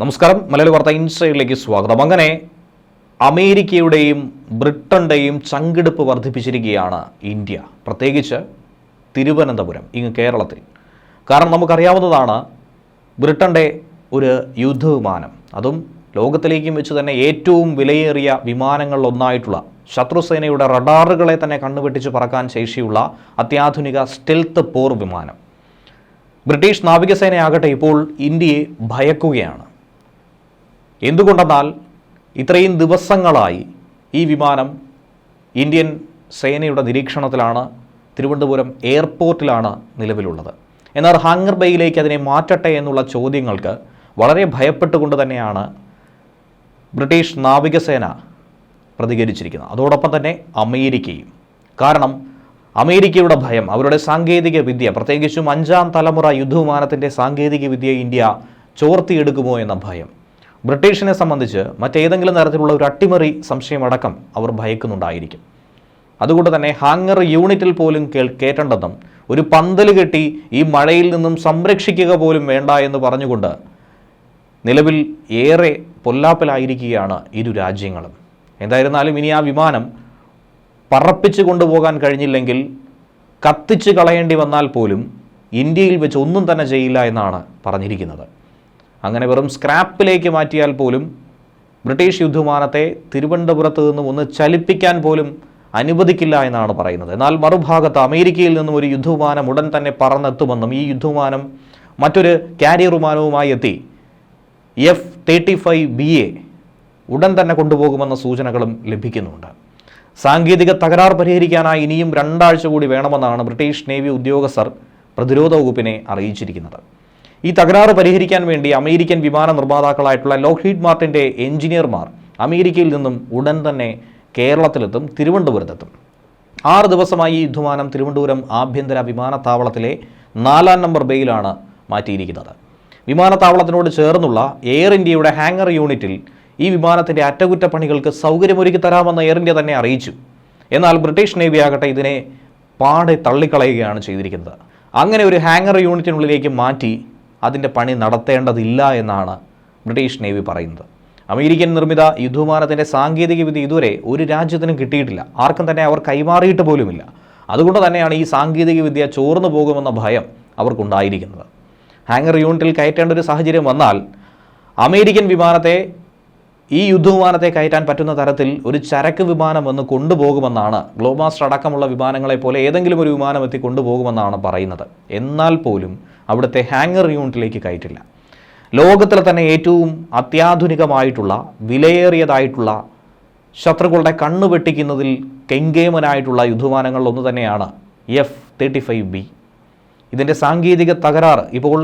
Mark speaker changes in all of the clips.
Speaker 1: നമസ്കാരം. മലയാളി വാർത്ത ഇൻസൈഡിലേക്ക് സ്വാഗതം. അങ്ങനെ അമേരിക്കയുടെയും ബ്രിട്ടന്റെയും ചങ്കെടുപ്പ് വർദ്ധിപ്പിച്ചിരിക്കുകയാണ് ഇന്ത്യ. പ്രത്യേകിച്ച് തിരുവനന്തപുരം ഇങ്ങ് കേരളത്തിൽ. കാരണം നമുക്കറിയാവുന്നതാണ് ബ്രിട്ടന്റെ ഒരു യുദ്ധവിമാനം. അതും ലോകത്തിലേക്കും വെച്ച് തന്നെ ഏറ്റവും വിലയേറിയ വിമാനങ്ങളിലൊന്നായിട്ടുള്ള ശത്രുസേനയുടെ റഡാറുകളെ തന്നെ കണ്ണുവെട്ടിച്ച് പറക്കാൻ ശേഷിയുള്ള അത്യാധുനിക സ്റ്റെൽത്ത് പോർ വിമാനം. ബ്രിട്ടീഷ് നാവികസേനയാകട്ടെ ഇപ്പോൾ ഇന്ത്യയെ ഭയക്കുകയാണ്. എന്തുകൊണ്ടെന്നാൽ ഇത്രയും ദിവസങ്ങളായി ഈ വിമാനം ഇന്ത്യൻ സേനയുടെ നിരീക്ഷണത്തിലാണ് തിരുവനന്തപുരം എയർപോർട്ടിലാണ് നിലവിലുള്ളത്. എന്നാൽ ഹാങ്ങർ ബേയിലേക്ക് അതിനെ മാറ്റട്ടെ എന്നുള്ള ചോദ്യങ്ങൾക്ക് വളരെ ഭയപ്പെട്ടുകൊണ്ട് തന്നെയാണ് ബ്രിട്ടീഷ് നാവികസേന പ്രതികരിച്ചിരിക്കുന്നത്. അതോടൊപ്പം തന്നെ അമേരിക്കയും. കാരണം അമേരിക്കയുടെ ഭയം അവരുടെ സാങ്കേതിക വിദ്യ പ്രത്യേകിച്ചും അഞ്ചാം തലമുറ യുദ്ധവിമാനത്തിന്റെ സാങ്കേതിക വിദ്യ ഇന്ത്യ ചോർത്തിയെടുക്കുമോ എന്ന ഭയം ബ്രിട്ടീഷിനെ സംബന്ധിച്ച് മറ്റേതെങ്കിലും തരത്തിലുള്ള ഒരു അട്ടിമറി സംശയമടക്കം അവർ ഭയക്കുന്നുണ്ടായിരിക്കും. അതുകൊണ്ട് തന്നെ ഹാങ്ങർ യൂണിറ്റിൽ പോലും കേൾ കേട്ടണ്ടെന്നും ഒരു പന്തൽ കെട്ടി ഈ മഴയിൽ നിന്നും സംരക്ഷിക്കുക പോലും വേണ്ട എന്ന് പറഞ്ഞുകൊണ്ട് നിലവിൽ ഏറെ പൊല്ലാപ്പിലായിരിക്കുകയാണ് ഇരു രാജ്യങ്ങളും. എന്തായിരുന്നാലും ഇനി ആ വിമാനം പറപ്പിച്ച് കൊണ്ടുപോകാൻ കഴിഞ്ഞില്ലെങ്കിൽ കത്തിച്ച് കളയേണ്ടി വന്നാൽ പോലും ഇന്ത്യയിൽ വെച്ച് ഒന്നും തന്നെ ചെയ്യില്ല എന്നാണ് പറഞ്ഞിരിക്കുന്നത്. അങ്ങനെ വെറും സ്ക്രാപ്പിലേക്ക് മാറ്റിയാൽ പോലും ബ്രിട്ടീഷ് യുദ്ധവിമാനത്തെ തിരുവനന്തപുരത്ത് നിന്നും ഒന്ന് ചലിപ്പിക്കാൻ പോലും അനുവദിക്കില്ല എന്നാണ് പറയുന്നത്. എന്നാൽ മറുഭാഗത്ത് അമേരിക്കയിൽ നിന്നും ഒരു യുദ്ധവിമാനം ഉടൻ തന്നെ പറന്നെത്തുമെന്നും ഈ യുദ്ധവിമാനം മറ്റൊരു കാരിയർ വിമാനവുമായി എത്തി. F thirty five B A ഉടൻ തന്നെ കൊണ്ടുപോകുമെന്ന സൂചനകളും ലഭിക്കുന്നുണ്ട്. സാങ്കേതിക തകരാർ പരിഹരിക്കാനായി ഇനിയും രണ്ടാഴ്ച കൂടി വേണമെന്നാണ് ബ്രിട്ടീഷ് നേവി ഉദ്യോഗസ്ഥർ പ്രതിരോധ വകുപ്പിനെ അറിയിച്ചിരിക്കുന്നത്. ഈ തകരാറ് പരിഹരിക്കാൻ വേണ്ടി അമേരിക്കൻ വിമാന നിർമ്മാതാക്കളായിട്ടുള്ള ലോക്ഹീഡ് മാർട്ടിന്റെ എഞ്ചിനീയർമാർ അമേരിക്കയിൽ നിന്നും ഉടൻ തന്നെ കേരളത്തിലെത്തും തിരുവനന്തപുരത്തെത്തും. ആറ് ദിവസമായി ഈ യുദ്ധമാനം തിരുവനന്തപുരം ആഭ്യന്തര വിമാനത്താവളത്തിലെ നാലാം നമ്പർ ബേയിലാണ് മാറ്റിയിരിക്കുന്നത്. വിമാനത്താവളത്തിനോട് ചേർന്നുള്ള എയർ ഇന്ത്യയുടെ ഹാങ്ങർ യൂണിറ്റിൽ ഈ വിമാനത്തിന്റെ അറ്റകുറ്റപ്പണികൾക്ക് സൗകര്യമൊരുക്കി തരാമെന്ന് എയർ ഇന്ത്യ തന്നെ അറിയിച്ചു. എന്നാൽ ബ്രിട്ടീഷ് നേവി ആകട്ടെ ഇതിനെ പാടെ തള്ളിക്കളയുകയാണ് ചെയ്തിരിക്കുന്നത്. അങ്ങനെ ഒരു ഹാങ്ങർ യൂണിറ്റിനുള്ളിലേക്ക് മാറ്റി അതിന്റെ പണി നടത്തേണ്ടതില്ല എന്നാണ് ബ്രിട്ടീഷ് നേവി പറയുന്നത്. അമേരിക്കൻ നിർമ്മിത യുദ്ധവിമാനത്തിന്റെ സാങ്കേതികവിദ്യ ഇതുവരെ ഒരു രാജ്യത്തിനും കിട്ടിയിട്ടില്ല. ആർക്കും തന്നെ അവർ കൈമാറിയിട്ട് പോലുമില്ല. അതുകൊണ്ട് തന്നെയാണ് ഈ സാങ്കേതികവിദ്യ ചോർന്നു പോകുമെന്ന ഭയം അവർക്കുണ്ടായിരിക്കുന്നത്. ഹാങ്ങർ യൂണിറ്റിൽ കയറ്റേണ്ട ഒരു സാഹചര്യം വന്നാൽ അമേരിക്കൻ വിമാനത്തെ ഈ യുദ്ധവിമാനത്തെ കയറ്റാൻ പറ്റുന്ന തരത്തിൽ ഒരു ചരക്ക് വിമാനം വന്ന് കൊണ്ടുപോകുമെന്നാണ്. ഗ്ലോബാസ്റ്റർ അടക്കമുള്ള വിമാനങ്ങളെ പോലെ ഏതെങ്കിലും ഒരു വിമാനം എത്തി കൊണ്ടുപോകുമെന്നാണ് പറയുന്നത്. എന്നാൽ പോലും അവിടുത്തെ ഹാങ്ങർ യൂണിറ്റിലേക്ക് കയറ്റില്ല. ലോകത്തിലെ തന്നെ ഏറ്റവും അത്യാധുനികമായിട്ടുള്ള വിലയേറിയതായിട്ടുള്ള ശത്രുക്കളുടെ കണ്ണു വെട്ടിക്കുന്നതിൽ കെങ്കേമനായിട്ടുള്ള യുദ്ധവിമാനങ്ങളിൽ ഒന്ന് തന്നെയാണ് എഫ് തേർട്ടി ഫൈവ് ബി. ഇതിന്റെ സാങ്കേതിക തകരാറ് ഇപ്പോൾ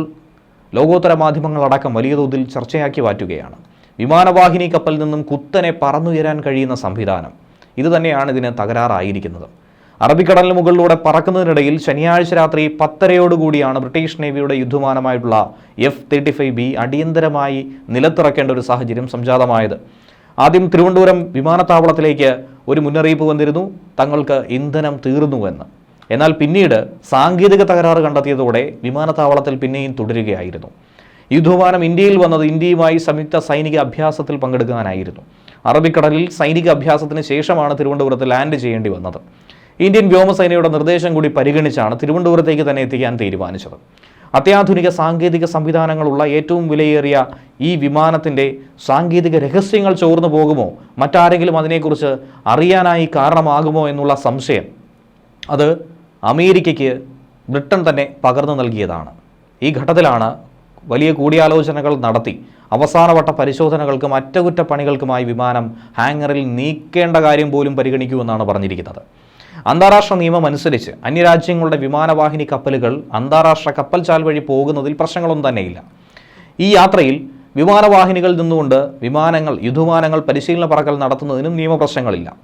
Speaker 1: ലോകോത്തര മാധ്യമങ്ങളടക്കം വലിയ തോതിൽ ചർച്ചയാക്കി മാറ്റുകയാണ്. വിമാനവാഹിനി കപ്പലിൽ നിന്നും കുത്തനെ പറന്നുയരാൻ കഴിയുന്ന സംവിധാനം. ഇത് തന്നെയാണ് ഇതിന് തകരാറായിരിക്കുന്നത്. അറബിക്കടലിന് മുകളിലൂടെ പറക്കുന്നതിനിടയിൽ ശനിയാഴ്ച രാത്രി പത്തരയോടുകൂടിയാണ് ബ്രിട്ടീഷ് നേവിയുടെ യുദ്ധമാനമായിട്ടുള്ള എഫ് തേർട്ടി ഫൈവ് ബി അടിയന്തരമായി നിലത്തിറക്കേണ്ട ഒരു സാഹചര്യം സംജാതമായത്. ആദ്യം തിരുവനന്തപുരം വിമാനത്താവളത്തിലേക്ക് ഒരു മുന്നറിയിപ്പ് വന്നിരുന്നു തങ്ങൾക്ക് ഇന്ധനം തീർന്നുവെന്ന്. എന്നാൽ പിന്നീട് സാങ്കേതിക തകരാറ് കണ്ടെത്തിയതോടെ വിമാനത്താവളത്തിൽ പിന്നെയും തുടരുകയായിരുന്നു. യുദ്ധവിമാനം ഇന്ത്യയിൽ വന്നത് ഇന്ത്യയുമായി സംയുക്ത സൈനിക അഭ്യാസത്തിൽ പങ്കെടുക്കാനായിരുന്നു. അറബിക്കടലിൽ സൈനിക അഭ്യാസത്തിന് ശേഷമാണ് തിരുവനന്തപുരത്ത് ലാൻഡ് ചെയ്യേണ്ടി വന്നത്. ഇന്ത്യൻ വ്യോമസേനയുടെ നിർദ്ദേശം കൂടി പരിഗണിച്ചാണ് തിരുവനന്തപുരത്തേക്ക് തന്നെ എത്തിക്കാൻ തീരുമാനിച്ചത്. അത്യാധുനിക സാങ്കേതിക സംവിധാനങ്ങളുള്ള ഏറ്റവും വിലയേറിയ ഈ വിമാനത്തിന്റെ സാങ്കേതിക രഹസ്യങ്ങൾ ചോർന്നു പോകുമോ? മറ്റാരെങ്കിലും അതിനെക്കുറിച്ച് അറിയാനായി കാരണമാകുമോ എന്നുള്ള സംശയം അത് അമേരിക്കയ്ക്ക് ബ്രിട്ടൻ തന്നെ പകർന്നു നൽകിയതാണ്. ഈ ഘട്ടത്തിലാണ് വലിയ കൂടിയാലോചനകൾ നടത്തി. അവസാനവട്ട പരിശോധനകൾക്കും അറ്റകുറ്റപ്പണികൾക്കുമായി വിമാനം ഹാങ്ങറിൽ നീക്കേണ്ട കാര്യം പോലും പരിഗണിക്കുമെന്നാണ് പറഞ്ഞിരിക്കുന്നത്. അന്താരാഷ്ട്ര നിയമം അനുസരിച്ച് അന്യരാജ്യങ്ങളുടെ വിമാനവാഹിനി കപ്പലുകൾ അന്താരാഷ്ട്ര കപ്പൽ ചാൽ വഴി പോകുന്നതിൽ പ്രശ്നങ്ങളൊന്നും തന്നെയില്ല. ഈ യാത്രയിൽ വിമാനവാഹിനികളിൽ നിന്നുകൊണ്ട് വിമാനങ്ങൾ യുദ്ധവിമാനങ്ങൾ പരിശീലന പറക്കൽ നടത്തുന്നതിനും നിയമപ്രശ്നങ്ങളില്ല.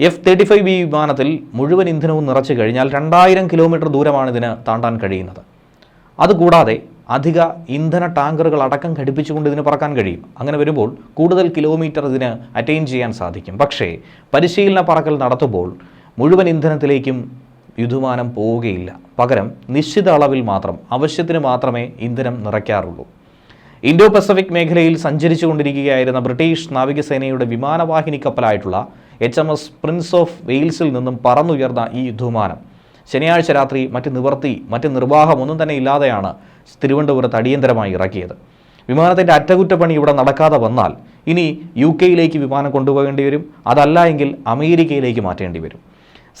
Speaker 1: എഫ് തേർട്ടി ഫൈവ് ബി വിമാനത്തിൽ മുഴുവൻ ഇന്ധനവും നിറച്ചു കഴിഞ്ഞാൽ രണ്ടായിരം കിലോമീറ്റർ ദൂരമാണ് ഇതിന് താണ്ടാൻ കഴിയുന്നത്. അതുകൂടാതെ അധിക ഇന്ധന ടാങ്കറുകൾ അടക്കം ഘടിപ്പിച്ചുകൊണ്ട് ഇതിന് പറക്കാൻ കഴിയും. അങ്ങനെ വരുമ്പോൾ കൂടുതൽ കിലോമീറ്റർ ഇതിന് അറ്റൈൻ ചെയ്യാൻ സാധിക്കും. പക്ഷേ പരിശീലന പറക്കൽ നടത്തുമ്പോൾ മുഴുവൻ ഇന്ധനത്തിലേക്കും യുദ്ധമാനം പോവുകയില്ല. പകരം നിശ്ചിത അളവിൽ മാത്രം ആവശ്യത്തിന് മാത്രമേ ഇന്ധനം നിറയ്ക്കാറുള്ളൂ. ഇൻഡോ പസഫിക് മേഖലയിൽ സഞ്ചരിച്ചുകൊണ്ടിരിക്കുകയായിരുന്ന ബ്രിട്ടീഷ് നാവികസേനയുടെ വിമാനവാഹിനി കപ്പലായിട്ടുള്ള H M S prince of വെയിൽസിൽ നിന്നും പറന്നുയർന്ന ഈ യുദ്ധവിമാനം ശനിയാഴ്ച രാത്രി മറ്റ് നിവർത്തി മറ്റ് നിർവാഹമൊന്നും തന്നെ ഇല്ലാതെയാണ് തിരുവനന്തപുരത്ത് അടിയന്തരമായി ഇറക്കിയത്. വിമാനത്തിന്റെ അറ്റകുറ്റപ്പണി ഇവിടെ നടക്കാതെ വന്നാൽ ഇനി യു കെയിലേക്ക് വിമാനം കൊണ്ടുപോകേണ്ടി വരും. അതല്ല എങ്കിൽ അമേരിക്കയിലേക്ക് മാറ്റേണ്ടി വരും.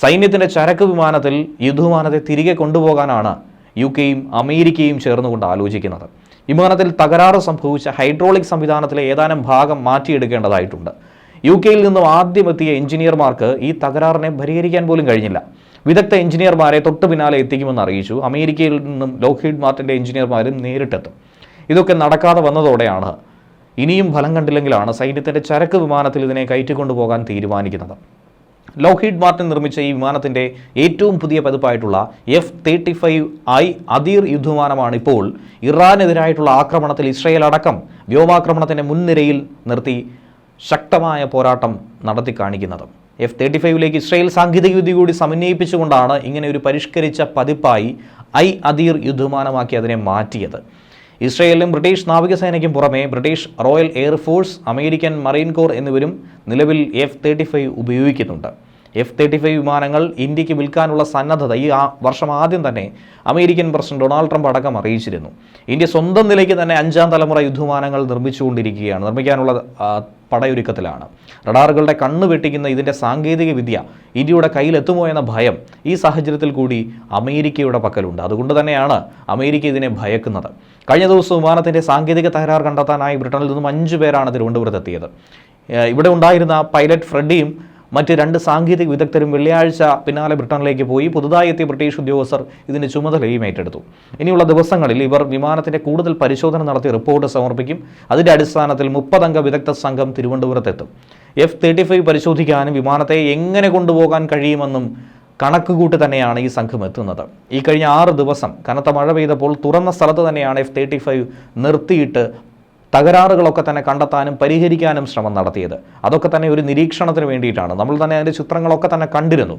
Speaker 1: സൈന്യത്തിന്റെ ചരക്ക് വിമാനത്തിൽ യുദ്ധവിമാനത്തെ തിരികെ കൊണ്ടുപോകാനാണ് യു കെയും അമേരിക്കയും ചേർന്നുകൊണ്ട് ആലോചിക്കുന്നത്. വിമാനത്തിൽ തകരാറ് സംഭവിച്ച ഹൈഡ്രോളിക് സംവിധാനത്തിലെ ഏതാനും ഭാഗം മാറ്റിയെടുക്കേണ്ടതായിട്ടുണ്ട്. യു കെയിൽ നിന്നും ആദ്യം എത്തിയ എഞ്ചിനീയർമാർക്ക് ഈ തകരാറിനെ പരിഹരിക്കാൻ പോലും കഴിഞ്ഞില്ല. വിദഗ്ധ എഞ്ചിനീയർമാരെ തൊട്ടു പിന്നാലെ എത്തിക്കുമെന്ന് അറിയിച്ചു. അമേരിക്കയിൽ നിന്നും ലോക്ഹീഡ് മാർട്ടിന്റെ എഞ്ചിനീയർമാരും നേരിട്ടെത്തും. ഇതൊക്കെ നടക്കാതെ വന്നതോടെയാണ് ഇനിയും ഫലം കണ്ടില്ലെങ്കിലാണ് സൈന്യത്തിന്റെ ചരക്ക് വിമാനത്തിൽ ഇതിനെ കയറ്റിക്കൊണ്ടുപോകാൻ തീരുമാനിക്കുന്നത്. ലോക്ഹീഡ് മാർട്ടിൻ നിർമ്മിച്ച ഈ വിമാനത്തിന്റെ ഏറ്റവും പുതിയ പതിപ്പായിട്ടുള്ള F thirty five I Adir യുദ്ധവിമാനമാണ് ഇപ്പോൾ ഇറാനെതിരായിട്ടുള്ള ആക്രമണത്തിൽ ഇസ്രയേൽ അടക്കം വ്യോമാക്രമണത്തിന്റെ മുൻനിരയിൽ നിർത്തി ശക്തമായ പോരാട്ടം നടത്തി കാണിക്കുന്നത് എഫ് തേർട്ടി ഫൈവിലേക്ക് ഇസ്രയേൽ സാങ്കേതികവിദ്യ കൂടി സമന്വയിപ്പിച്ചുകൊണ്ടാണ് ഇങ്ങനെ ഒരു പരിഷ്കരിച്ച പതിപ്പായി ഐ അദീർ യുദ്ധമാനമാക്കി അതിനെ മാറ്റിയത്. ഇസ്രയേലിലും ബ്രിട്ടീഷ് നാവികസേനയ്ക്കും പുറമെ British royal air force American marine corps എന്നിവരും നിലവിൽ എഫ് തേർട്ടി ഫൈവ് ഉപയോഗിക്കുന്നുണ്ട്. എഫ് തേർട്ടി ഫൈവ് വിമാനങ്ങൾ ഇന്ത്യയ്ക്ക് വിൽക്കാനുള്ള സന്നദ്ധത ഈ വർഷം ആദ്യം തന്നെ അമേരിക്കൻ പ്രസിഡന്റ് ഡൊണാൾഡ് ട്രംപ് അടക്കം അറിയിച്ചിരുന്നു. ഇന്ത്യ സ്വന്തം നിലയ്ക്ക് തന്നെ അഞ്ചാം തലമുറ യുദ്ധവിമാനങ്ങൾ നിർമ്മിച്ചുകൊണ്ടിരിക്കുകയാണ്. നിർമ്മിക്കാനുള്ള പടയൊരുക്കത്തിലാണ്. റഡാറുകളുടെ കണ്ണ് വെട്ടിക്കുന്ന ഇതിന്റെ സാങ്കേതിക വിദ്യ ഇന്ത്യയുടെ കയ്യിലെത്തുമോ എന്ന ഭയം ഈ സാഹചര്യത്തിൽ കൂടി അമേരിക്കയുടെ പക്കലുണ്ട്. അതുകൊണ്ട് തന്നെയാണ് അമേരിക്ക ഇതിനെ ഭയക്കുന്നത്. കഴിഞ്ഞ ദിവസം വിമാനത്തിന്റെ സാങ്കേതിക തകരാർ കണ്ടെത്താനായി ബ്രിട്ടനിൽ നിന്നും അഞ്ചു പേരാണ് തിരുവനന്തപുരത്ത് എത്തിയത് ഇവിടെ ഉണ്ടായിരുന്ന പൈലറ്റ് ഫ്രെഡിയും മറ്റ് രണ്ട് സാങ്കേതിക വിദഗ്ധരും വെള്ളിയാഴ്ച പിന്നാലെ ബ്രിട്ടനിലേക്ക് പോയി പുതുതായി എത്തിയ ബ്രിട്ടീഷ് ഉദ്യോഗസ്ഥർ ഇതിന്റെ ചുമതലയും ഏറ്റെടുത്തു ഇനിയുള്ള ദിവസങ്ങളിൽ ഇവർ വിമാനത്തിന്റെ കൂടുതൽ പരിശോധന നടത്തി റിപ്പോർട്ട് സമർപ്പിക്കും. അതിന്റെ അടിസ്ഥാനത്തിൽ മുപ്പതംഗ വിദഗ്ധ സംഘം തിരുവനന്തപുരത്തെത്തും. എഫ് തേർട്ടി ഫൈവ് പരിശോധിക്കാനും വിമാനത്തെ എങ്ങനെ കൊണ്ടുപോകാൻ കഴിയുമെന്നും കണക്കുകൂട്ടി തന്നെയാണ് ഈ സംഘം എത്തുന്നത്. ഈ കഴിഞ്ഞ ആറ് ദിവസം കനത്ത മഴ പെയ്തപ്പോൾ തുറന്ന സ്ഥലത്ത് തന്നെയാണ് എഫ് തേർട്ടി ഫൈവ് നിർത്തിയിട്ട് തകരാറുകളൊക്കെ തന്നെ കണ്ടെത്താനും പരിഹരിക്കാനും ശ്രമം നടത്തിയത്. അതൊക്കെ തന്നെ ഒരു നിരീക്ഷണത്തിന് വേണ്ടിയിട്ടാണ്. നമ്മൾ തന്നെ അതിന്റെ ചിത്രങ്ങളൊക്കെ തന്നെ കണ്ടിരുന്നു.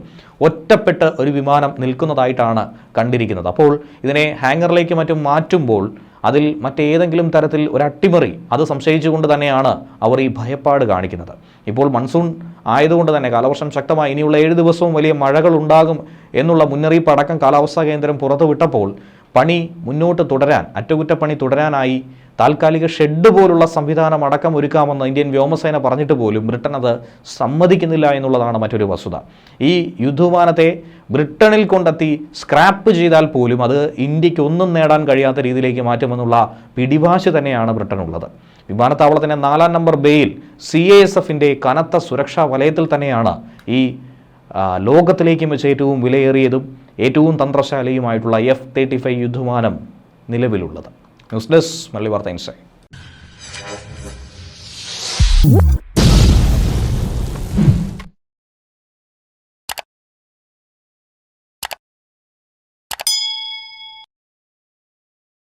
Speaker 1: ഒറ്റപ്പെട്ട് ഒരു വിമാനം നിൽക്കുന്നതായിട്ടാണ് കണ്ടിരിക്കുന്നത്. അപ്പോൾ ഇതിനെ ഹാങ്ങറിലേക്ക് മറ്റും മാറ്റുമ്പോൾ അതിൽ മറ്റേതെങ്കിലും തരത്തിൽ ഒരു അട്ടിമറി അത് സംശയിച്ചുകൊണ്ട് തന്നെയാണ് അവർ ഈ ഭയപ്പാട് കാണിക്കുന്നത്. ഇപ്പോൾ മൺസൂൺ ആയതുകൊണ്ട് തന്നെ കാലവർഷം ശക്തമായി ഇനിയുള്ള ഏഴ് ദിവസവും വലിയ മഴകൾ ഉണ്ടാകും എന്നുള്ള മുന്നറിയിപ്പ് അടക്കം കാലാവസ്ഥാ കേന്ദ്രം പുറത്തുവിട്ടപ്പോൾ പണി മുന്നോട്ട് തുടരാൻ അറ്റകുറ്റപ്പണി തുടരാനായി താൽക്കാലിക ഷെഡ് പോലുള്ള സംവിധാനം അടക്കം ഒരുക്കാമെന്ന് ഇന്ത്യൻ വ്യോമസേന പറഞ്ഞിട്ട് പോലും ബ്രിട്ടൻ അത് സമ്മതിക്കുന്നില്ല എന്നുള്ളതാണ് മറ്റൊരു വസ്തുത. ഈ യുദ്ധവിമാനത്തെ ബ്രിട്ടനിൽ കൊണ്ടെത്തി സ്ക്രാപ്പ് ചെയ്താൽ പോലും അത് ഇന്ത്യയ്ക്ക് ഒന്നും നേടാൻ കഴിയാത്ത രീതിയിലേക്ക് മാറ്റുമെന്നുള്ള പിടിഭാഷ തന്നെയാണ് ബ്രിട്ടനുള്ളത്. വിമാനത്താവളത്തിന്റെ നാലാം നമ്പർ ബേയിൽ സി എ എസ് എഫിന്റെ കനത്ത സുരക്ഷാ വലയത്തിൽ തന്നെയാണ് ഈ ലോകത്തിലേക്കും വെച്ച് ഏറ്റവും വിലയേറിയതും ഏറ്റവും തന്ത്രശാലിയുമായിട്ടുള്ള എഫ് തേർട്ടി ഫൈവ് യുദ്ധവിമാനം നിലവിലുള്ളത്. ന്യൂസ് ഡെസ്ക് മല്ലി വാർത്ത ഇൻസൈറ്റ്